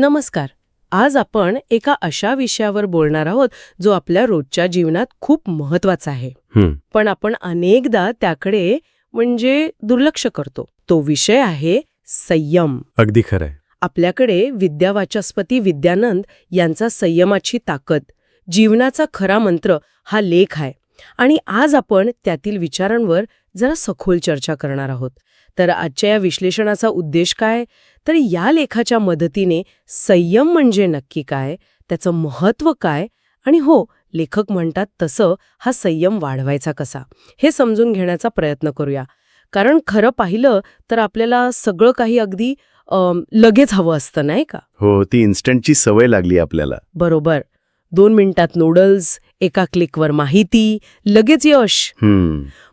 नमस्कार. आज आपण एका अशा विषयावर बोलणार आहोत जो आपल्या रोजच्या जीवनात खूप महत्त्वाचा आहे. पण आपण अनेकदा त्याकडे म्हणजे दुर्लक्ष करतो. तो विषय आहे संयम. अगदी खरंय आपल्याकडे विद्यावाचस्पती विद्यानंद यांचा संयमाची ताकद जीवनाचा खरा मंत्र हा लेख आहे. आणि आज आपण त्यातील विचारांवर जरा सखोल चर्चा करणार आहोत. तर आजच्या या विश्लेषणाचा उद्देश काय? तर या लेखाच्या मदतीने संयम म्हणजे नक्की काय? त्याचं महत्त्व काय? आणि हो लेखक म्हणतात तसं हा संयम वाढवायचा कसा? हे समजून घेण्याचा प्रयत्न करूया. कारण खरं पाहिलं तर आपल्याला सगळं काही अगदी लगेच हवं असतं नाही का? हो ती इन्स्टंटची सवय लागली आपल्याला. बरोबर. दोन मिनिटात नूडल्स एका क्लिकवर माहिती लगेच यश.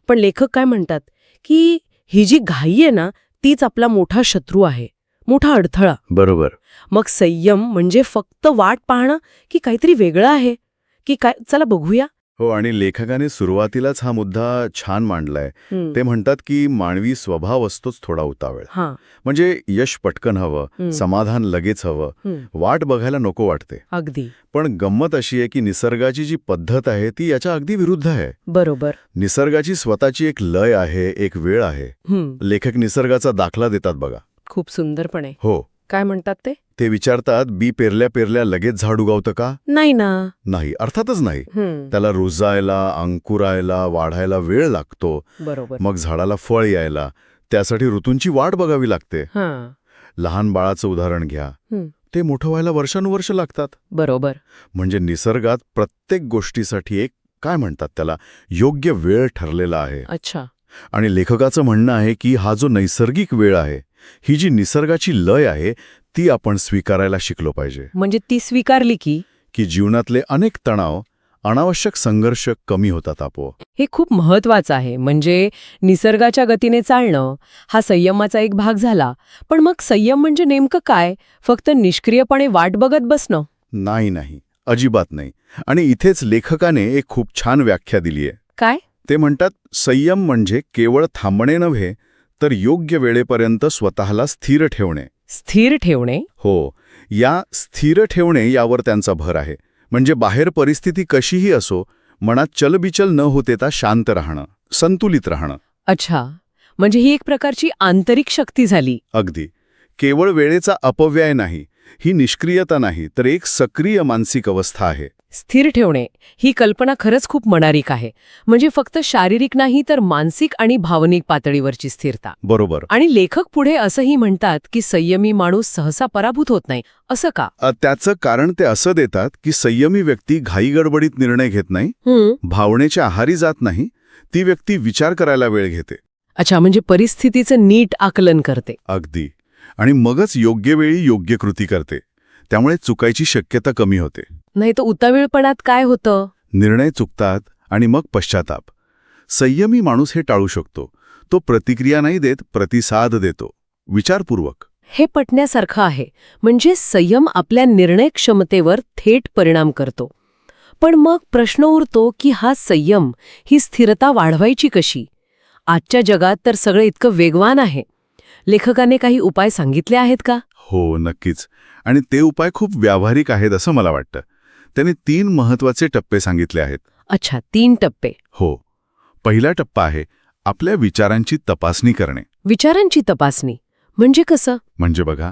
पण लेखक काय म्हणतात? की ही जी घाई आहे ना तीच आपला मोठा शत्रू आहे. मोठा अडथळा. बरोबर. मग संयम म्हणजे फक्त वाट पाहणं की काहीतरी वेगळं आहे? की काय? चला बघूया. हो आणि लेखकाने सुरुवातीलाच हा मुद्दा छान मांडलाय. ते म्हणतात की मानवी स्वभाव असतोच थोडा उतावळ. हां. म्हणजे यश पटकन हवं समाधान लगेच हवं वाट बघायला नको वाटते. अगदी. पण गंमत अशी आहे की निसर्गाची जी पद्धत आहे ती याच्या अगदी विरुद्ध आहे. बरोबर. निसर्गाची स्वतःची एक लय आहे एक वेळ आहे. लेखक निसर्गाचा दाखला देतात बघा. खूप सुंदरपणे. हो. काय म्हणतात ते? ते विचारतात बी पेरल्या पेरल्या लगेच झाड उगावतं का? नाही ना. नाही अर्थातच नाही. त्याला रुजायला अंकुरायला वाढायला वेळ लागतो. बरोबर. मग झाडाला फळ यायला. त्यासाठी ऋतूंची वाट बघावी लागते. हां. लहान बाळाचं उदाहरण घ्या. ते मोठं व्हायला वर्षानुवर्ष लागतात. बरोबर. म्हणजे निसर्गात प्रत्येक गोष्टीसाठी एक काय म्हणतात त्याला योग्य वेळ ठरलेला आहे. अच्छा. आणि लेखकाचं म्हणणं आहे की हा जो नैसर्गिक वेळ आहे ही जी निसर्गाची लय आहे ती आपण स्वीकारायला शिकलो पाहिजे. म्हणजे ती स्वीकारली की? की जीवनातले अनेक तणाव अनावश्यक संघर्ष कमी होतात आपोआप. हे खूप महत्वाचं आहे. म्हणजे निसर्गाच्या गतीने चालणं हा संयमाचा एक भाग झाला. पण मग संयम म्हणजे नेमकं काय? फक्त निष्क्रियपणे वाट बघत बसणं? नाही नाही. अजिबात नाही. आणि इथेच लेखकाने एक खूप छान व्याख्या दिलीय. काय? ते म्हणतात संयम म्हणजे केवळ थांबणे नव्हे तर योग्य वेळेपर्यंत स्वतःला स्थिर ठेवणे. स्थिर ठेवणे? हो. या स्थिर ठेवणे यावर त्यांचा भर आहे. म्हणजे बाहेर परिस्थिती कशीही असो मनात चलबिचल न होतेता शांत राहणं संतुलित राहणं. अच्छा. म्हणजे ही एक प्रकारची आंतरिक शक्ती झाली. अगदी. केवळ वेळेचा अपव्यय नाही ही निष्क्रियता नाही तर एक सक्रिय मानसिक अवस्था आहे. स्थिर ठेवणे ही कल्पना खरंच खूप मनारिक आहे. म्हणजे फक्त शारीरिक नाही तर मानसिक आणि भावनिक पातळीवरची स्थिरता. बरोबर. आणि लेखक पुढे असंही म्हणतात की संयमी माणूस सहसा पराभूत होत नाही. असं का? त्याचं कारण ते असं देतात की संयमी व्यक्ती घाईगडबडीत निर्णय घेत नाही भावनेच्या आहारी जात नाही ती व्यक्ती विचार करायला वेळ घेते. अच्छा म्हणजे परिस्थितीचं नीट आकलन करते. अगदी. आणि मगच योग्य वेळी योग्य कृती करते. त्यामुळे चुकायची शक्यता कमी होते. नाही तर उतावीळपणात काय होतं? निर्णय चुकतात आणि मग पश्चाताप. संयमी माणूस हे टाळू शकतो. तो प्रतिक्रिया नाही देत प्रतिसाद देतो. विचारपूर्वक. हे पटण्यासारखं आहे. म्हणजे संयम आपल्या निर्णय क्षमतेवर थेट परिणाम करतो. पण मग प्रश्न उरतो की हा संयम ही स्थिरता वाढवायची कशी? आजच्या जगात तर सगळं इतकं वेगवान आहे. लेखकाने काही उपाय सांगितले आहेत का? हो नक्कीच. आणि ते उपाय खूप व्यावहारिक आहेत असं मला वाटतं. त्याने तीन महत्त्वाचे टप्पे सांगितले आहेत. अच्छा तीन टप्पे. हो. पहिला टप्पा आहे आपल्या विचारांची तपासणी करणे. विचारांची तपासणी. म्हणजे कसं? म्हणजे बघा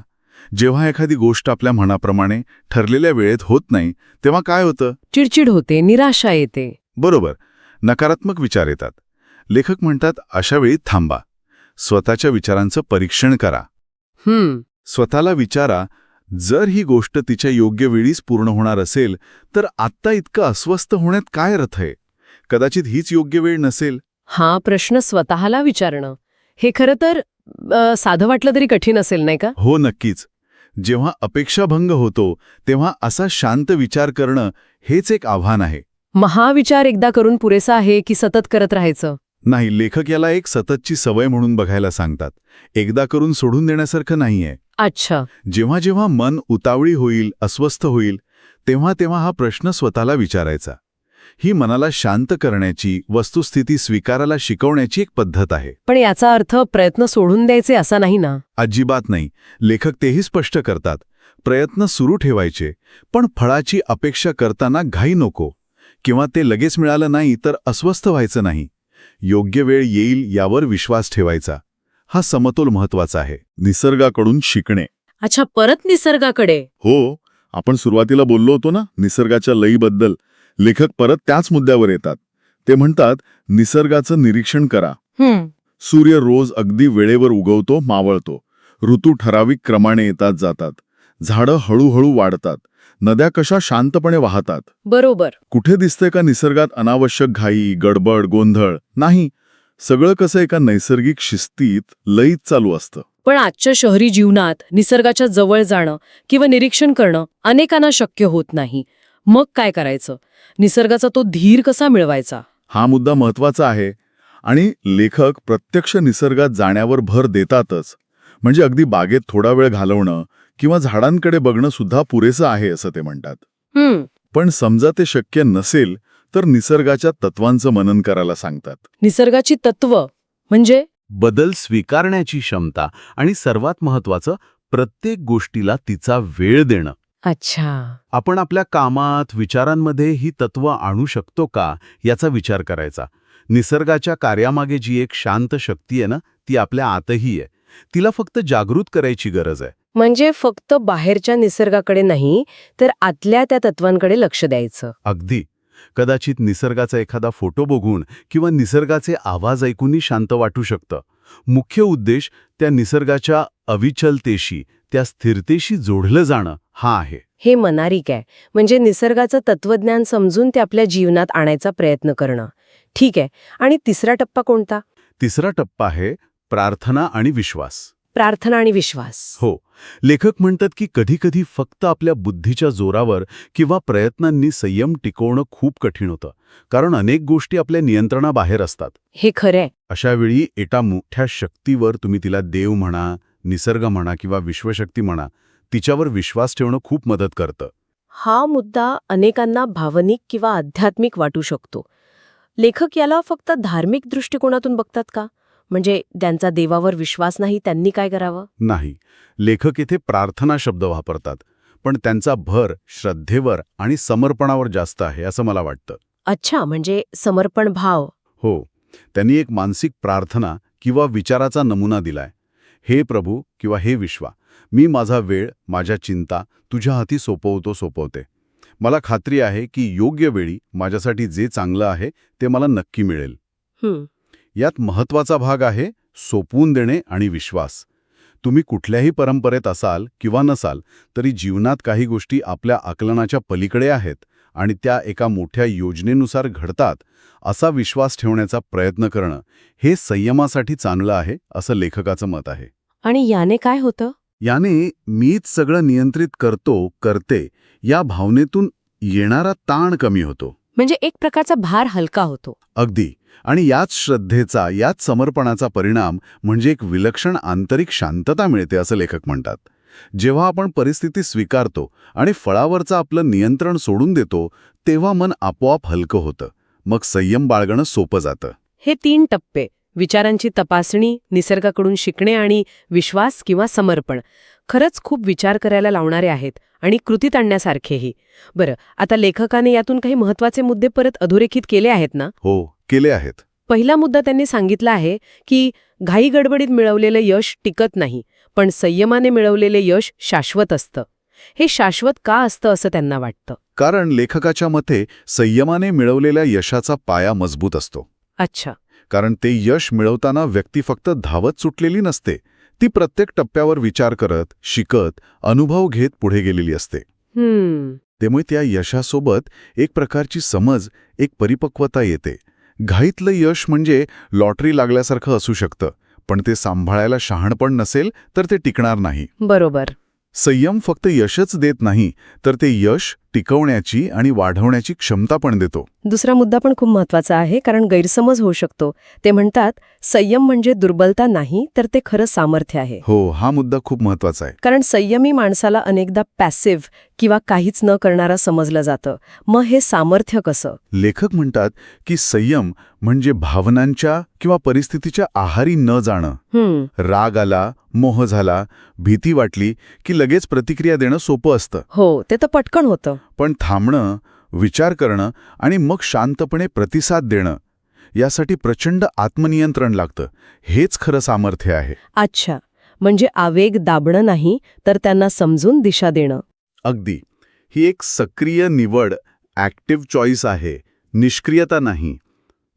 जेव्हा एखादी गोष्ट आपल्या मनाप्रमाणे ठरलेल्या वेळेत होत नाही तेव्हा काय होतं? चिडचिड होते निराशा येते. बरोबर. नकारात्मक विचार येतात. लेखक म्हणतात अशा वेळी थांबा. स्वतःच्या विचारांचं परीक्षण करा. हम्म. स्वतःला विचारा जर ही गोष्ट तिच्या योग्य वेळीच पूर्ण होणार असेल तर आत्ता इतकं अस्वस्थ होण्यात काय अर्थ आहे? कदाचित हीच योग्य वेळ नसेल. हा प्रश्न स्वतःला विचारणं. हे खरं तर साधं वाटलं तरी कठीण असेल नाही का? हो नक्कीच. जेव्हा अपेक्षाभंग होतो तेव्हा असा शांत विचार करणं हेच एक आव्हान आहे. महाविचार एकदा करून पुरेसा आहे की सतत करत राहायचं? नाही लेखक याला एक सततची सवय म्हणून बघायला सांगतात. एकदा करून सोडून देण्यासारखं नाहीये. अच्छा. जेव्हा जेव्हा मन उतावळी होईल अस्वस्थ होईल तेव्हा तेव्हा हा प्रश्न स्वतःला विचारायचा. ही मनाला शांत करण्याची वस्तुस्थिती स्वीकारायला शिकवण्याची एक पद्धत आहे. पण याचा अर्थ प्रयत्न सोडून द्यायचे असा नाही ना? अजिबात नाही. लेखक तेही स्पष्ट करतात. प्रयत्न सुरू ठेवायचे पण फळाची अपेक्षा करताना घाई नको. किंवा ते लगेच मिळालं नाही तर अस्वस्थ व्हायचं नाही. योग्य वेळ येईल यावर विश्वास ठेवायचा. हा समतोल महत्त्वाचा आहे. निसर्गाकडून शिकणे. अच्छा परत निसर्गाकडे? हो आपण सुरुवातीला बोललो होतो ना निसर्गाच्या लईबद्दल लेखक परत त्याच मुद्द्यावर येतात. ते म्हणतात निसर्गाचं निरीक्षण करा. सूर्य रोज अगदी वेळेवर उगवतो मावळतो. ऋतू ठराविक क्रमाने येतात जातात. झाडं हळूहळू वाढतात. नद्या कशा शांतपणे वाहतात? बरोबर. कुठे दिसतंय का निसर्गात अनावश्यक घाई गडबड गोंधळ? नाही. सगळं कसं एका नैसर्गिक शिस्तीत लईत चालू असतं. पण आजच्या शहरी जीवनात निसर्गाच्या जवळ जाणं किंवा निरीक्षण करणं अनेकांना शक्य होत नाही. मग काय करायचं? निसर्गाचा तो धीर कसा मिळवायचा? हा मुद्दा महत्त्वाचा आहे आणि लेखक प्रत्यक्ष निसर्गात जाण्यावर भर देतातच. म्हणजे अगदी बागेत थोडा वेळ घालवणं किंवा झाडांकडे बघणं सुद्धा पुरेसं आहे असं ते म्हणतात. हम्म. पण समजा ते शक्य नसेल तर निसर्गाच्या तत्वांचं मनन करायला सांगतात. निसर्गाची तत्व म्हणजे? बदल स्वीकारण्याची क्षमता आणि सर्वात महत्वाचं प्रत्येक गोष्टीला तिचा वेळ देणं. अच्छा. आपण आपल्या कामात विचारांमध्ये ही तत्व आणू शकतो का याचा विचार करायचा. निसर्गाच्या कार्यामागे जी एक शांत शक्ती आहे ना ती आपल्या आतही आहे. तिला फक्त जागृत करायची गरज आहे. म्हणजे फक्त बाहेरच्या निसर्गाकडे नाही तर आतल्या त्या तत्वांकडे लक्ष द्यायचं. अगदी. कदाचित निसर्गाचा एखादा फोटो बघून किंवा निसर्गाचे आवाज ऐकूनही शांत वाटू शकतं. मुख्य उद्देश त्या निसर्गाच्या अविचलतेशी त्या स्थिरतेशी जोडलं जाणं हा आहे. हे मनारिक आहे. म्हणजे निसर्गाचं तत्वज्ञान समजून ते आपल्या जीवनात आणायचा प्रयत्न करणं. ठीक आहे. आणि तिसरा टप्पा कोणता? तिसरा टप्पा आहे प्रार्थना आणि विश्वास. प्रार्थना आणि विश्वास. हो. लेखक म्हणतात की कधीकधी फक्त आपल्या बुद्धीच्या जोरावर किंवा प्रयत्नांनी संयम टिकवणं खूप कठीण होतं. कारण अनेक गोष्टी आपल्या नियंत्रणाबाहेर असतात. हे खरंय अशा वेळी एका मोठ्या शक्तीवर तुम्ही तिला देव म्हणा निसर्ग म्हणा किंवा विश्वशक्ती म्हणा तिच्यावर विश्वास ठेवणं खूप मदत करतं. हा मुद्दा अनेकांना भावनिक किंवा आध्यात्मिक वाटू शकतो. लेखक याला फक्त धार्मिक दृष्टिकोनातून बघतात का? म्हणजे त्यांचा देवावर विश्वास नाही त्यांनी काय करावं? नाही. लेखक इथे प्रार्थना शब्द वापरतात पण त्यांचा भर श्रद्धेवर आणि समर्पणावर जास्त आहे असं मला वाटतं. अच्छा म्हणजे समर्पण भाव. हो. त्यांनी एक मानसिक प्रार्थना किंवा विचाराचा नमुना दिलाय. हे प्रभू किंवा हे विश्वा मी माझा वेळ माझ्या चिंता तुझ्या हाती सोपवतो सोपवते. मला खात्री आहे की योग्य वेळी माझ्यासाठी जे चांगलं आहे ते मला नक्की मिळेल. यात महत्त्वाचा भाग आहे सोपवून देणे आणि विश्वास. तुम्ही कुठल्याही परंपरेत असाल किंवा नसाल तरी जीवनात काही गोष्टी आपल्या आकलनाच्या पलीकडे आहेत आणि त्या एका मोठ्या योजनेनुसार घडतात असा विश्वास ठेवण्याचा प्रयत्न करणं हे संयमासाठी चांगलं आहे असं लेखकाचं मत आहे. आणि याने काय होतं? याने मीच सगळं नियंत्रित करतो करते या भावनेतून येणारा ताण कमी होतो. म्हणजे एक प्रकारचा भार हलका होतो. अगदी. आणि याच श्रद्धेचा याच समर्पणाचा परिणाम म्हणजे एक विलक्षण आंतरिक शांतता मिळते असं लेखक म्हणतात. जेव्हा आपण परिस्थिती स्वीकारतो आणि फळावरचं आपलं नियंत्रण सोडून देतो तेव्हा मन आपोआप हलकं होतं. मग संयम बाळगणं सोपं जातं. हे तीन टप्पे. विचारांची तपासणी निसर्गाकडून शिकणे आणि विश्वास किंवा समर्पण. खरंच खूप विचार करायला लावणारे आहेत आणि कृतीत आणण्यासारखेही. बरं आता लेखकाने यातून काही महत्त्वाचे मुद्दे परत अधोरेखित केले आहेत ना? हो केले आहेत. पहिला मुद्दा त्यांनी सांगितला आहे की घाई गडबडीत मिळवलेलं यश टिकत नाही पण संयमाने मिळवलेले यश शाश्वत असतं. हे शाश्वत का असतं असं त्यांना वाटतं? कारण लेखकाच्या मते संयमाने मिळवलेल्या यशाचा पाया मजबूत असतो. अच्छा. कारण ते यश मिळवताना व्यक्ती फक्त धावत सुटलेली नसते. ती प्रत्येक टप्प्यावर विचार करत शिकत अनुभव घेत पुढे गेलेली असते. त्यामुळे त्या यशासोबत एक प्रकारची समज एक परिपक्वता येते. घाईतलं यश म्हणजे लॉटरी लागल्यासारखं असू शकतं पण ते सांभाळायला शहाणपण नसेल तर ते टिकणार नाही. बरोबर. संयम फक्त यशच देत नाही तर ते यश टिकवण्याची आणि वाढवण्याची क्षमता पण देतो. दुसरा मुद्दा पण खूप महत्त्वाचा आहे कारण गैरसमज होऊ शकतो. ते म्हणतात संयम म्हणजे दुर्बलता नाही तर ते खरं सामर्थ्य आहे. हो हा मुद्दा खूप महत्त्वाचा आहे. कारण संयमी माणसाला अनेकदा पॅसिव्ह किंवा काहीच न करणारा समजलं जातं. मग हे सामर्थ्य कसं? लेखक म्हणतात की संयम म्हणजे भावनांच्या किंवा परिस्थितीच्या आहारी न जाणं. राग आला मोह झाला भीती वाटली की लगेच प्रतिक्रिया देणं सोपं असतं. हो ते तर पटकन होतं. पण थांबणं विचार करणं आणि मग शांतपणे प्रतिसाद देणं यासाठी प्रचंड आत्मनियंत्रण लागतं. हेच खरं सामर्थ्य आहे. अच्छा. म्हणजे आवेग दाबणं नाही तर त्यांना समजून दिशा देणं. अगदी. ही एक सक्रिय निवड ॲक्टिव्ह चॉईस आहे. निष्क्रियता नाही.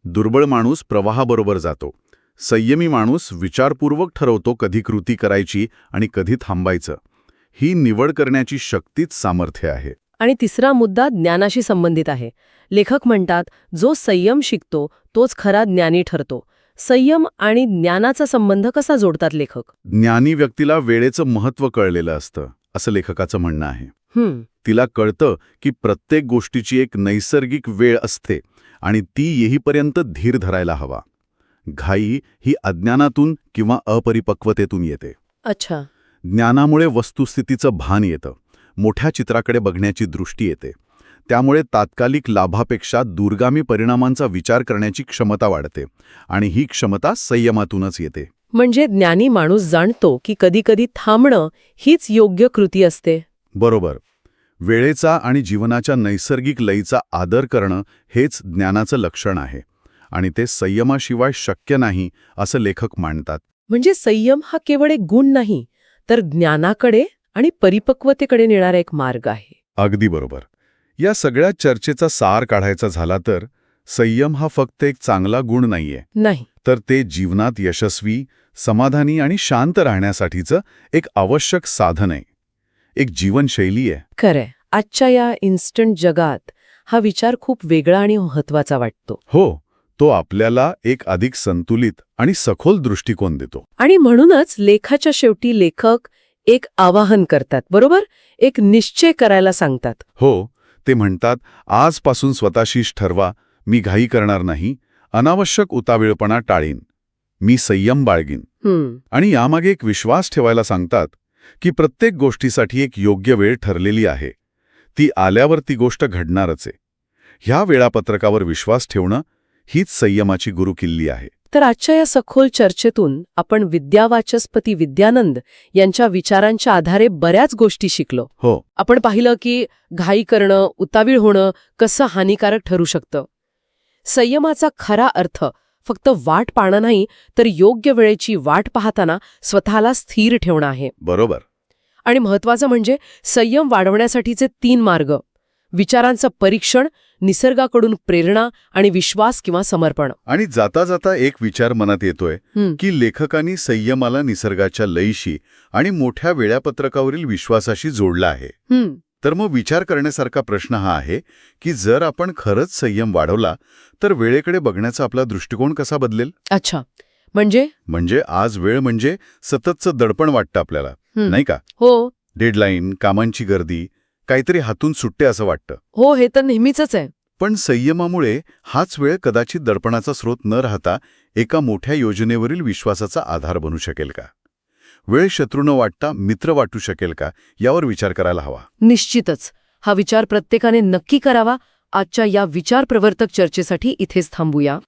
दुर्बळ माणूस प्रवाहाबरोबर जातो. संयमी माणूस विचारपूर्वक ठरवतो कधी कृती करायची आणि कधी थांबायचं. ही निवड करण्याची शक्तीच सामर्थ्य आहे. आणि तिसरा मुद्दा ज्ञानाशी संबंधित आहे. लेखक म्हणतात जो संयम शिकतो तोच खरा ज्ञानी ठरतो. संयम आणि ज्ञानाचा संबंध कसा जोडतात लेखक? ज्ञानी व्यक्तीला वेळेचं महत्त्व कळलेलं असतं असं लेखकाचं म्हणणं आहे. तिला कळतं की प्रत्येक गोष्टीची एक नैसर्गिक वेळ असते आणि ती येईपर्यंत धीर धरायला हवा. घाई ही अज्ञानातून किंवा अपरिपक्वतेतून येते. अच्छा. ज्ञानामुळे वस्तुस्थितीचं भान येतं. मोठ्या चित्राकडे बघण्याची दृष्टी येते. त्यामुळे तात्कालिक लाभापेक्षा दूरगामी परिणामांचा विचार करण्याची क्षमता वाढते आणि ही क्षमता संयमातूनच येते. म्हणजे ज्ञानी माणूस जाणतो की कधीकधी थांबणं हीच योग्य कृती असते. बरोबर. वेळेचा आणि जीवनाच्या नैसर्गिक लयीचा आदर करणं हेच ज्ञानाचं लक्षण आहे आणि ते संयमाशिवाय शक्य नाही असं लेखक मांडतात. म्हणजे संयम हा केवळ एक गुण नाही तर ज्ञानाकडे आणि परिपक्वतेकडे नेणारा एक मार्ग आहे. अगदी बरोबर. या सगळ्या चर्चेचा सार काढायचा झाला तर संयम हा फक्त एक चांगला गुण नाहीये. नाही. तर ते जीवनात यशस्वी समाधानी आणि शांत राहण्यासाठीचं एक आवश्यक साधन आहे. एक जीवनशैली आहे. खरंय. आजच्या या इन्स्टंट जगात हा विचार खूप वेगळा आणि महत्त्वाचा वाटतो. हो तो आपल्याला एक अधिक संतुलित आणि सखोल दृष्टिकोन देतो. आणि म्हणूनच लेखाच्या शेवटी लेखक एक आवाहन करतात बरोबर? एक निश्चय करायला सांगतात. हो ते म्हणतात आजपासून स्वतःशीच ठरवा मी घाई करणार नाही अनावश्यक उतावीळपणा टाळीन मी संयम बाळगीन. आणि यामागे एक विश्वास ठेवायला सांगतात की प्रत्येक गोष्टीसाठी एक योग्य वेळ ठरलेली आहे. ती आल्यावर ती गोष्ट घडणारच आहे. ह्या वेळापत्रकावर विश्वास ठेवणं हीच संयमाची गुरुकिल्ली आहे. तर आजच्या या सखोल चर्चेतून आपण विद्यावाचस्पती विद्यानंद यांच्या विचारांच्या आधारे बऱ्याच गोष्टी शिकलो. हो. आपण पाहिलं की घाई करणं उतावीळ होणं कसं हानिकारक ठरू शकतं. संयमाचा खरा अर्थ फक्त वाट पाहणं नाही तर योग्य वेळेची वाट पाहताना स्वतःला स्थिर ठेवणं आहे. बरोबर. आणि महत्वाचं म्हणजे संयम वाढवण्यासाठीचे तीन मार्ग. विचारांचं परीक्षण निसर्गाकडून प्रेरणा आणि विश्वास किंवा समर्पण. आणि जाता जाता एक विचार मनात येतोय. की लेखकांनी संयमाला निसर्गाच्या लयीशी आणि मोठ्या वेळापत्रकावरील विश्वासाशी जोडला आहे. हं, तर मग विचार करण्यासारखा प्रश्न हा आहे की जर आपण खरंच संयम वाढवला तर वेळेकडे बघण्याचा आपला दृष्टिकोन कसा बदलेल? अच्छा. म्हणजे? म्हणजे आज वेळ म्हणजे सततचं दडपण वाटतं आपल्याला. नाही का? हो. डेडलाईन कामांची गर्दी काहीतरी हातून सुट्टे असं वाटतं. हो हे तर नेहमीच आहे. पण संयमामुळे हाच वेळ कदाचित दडपणाचा स्रोत न राहता एका मोठ्या योजनेवरील विश्वासाचा आधार बनू शकेल का? वेळ शत्रू न वाटता मित्र वाटू शकेल का? यावर विचार करायला हवा. निश्चितच. हा विचार प्रत्येकाने नक्की करावा. आजच्या या विचार प्रवर्तक चर्चेसाठी इथेच थांबूया.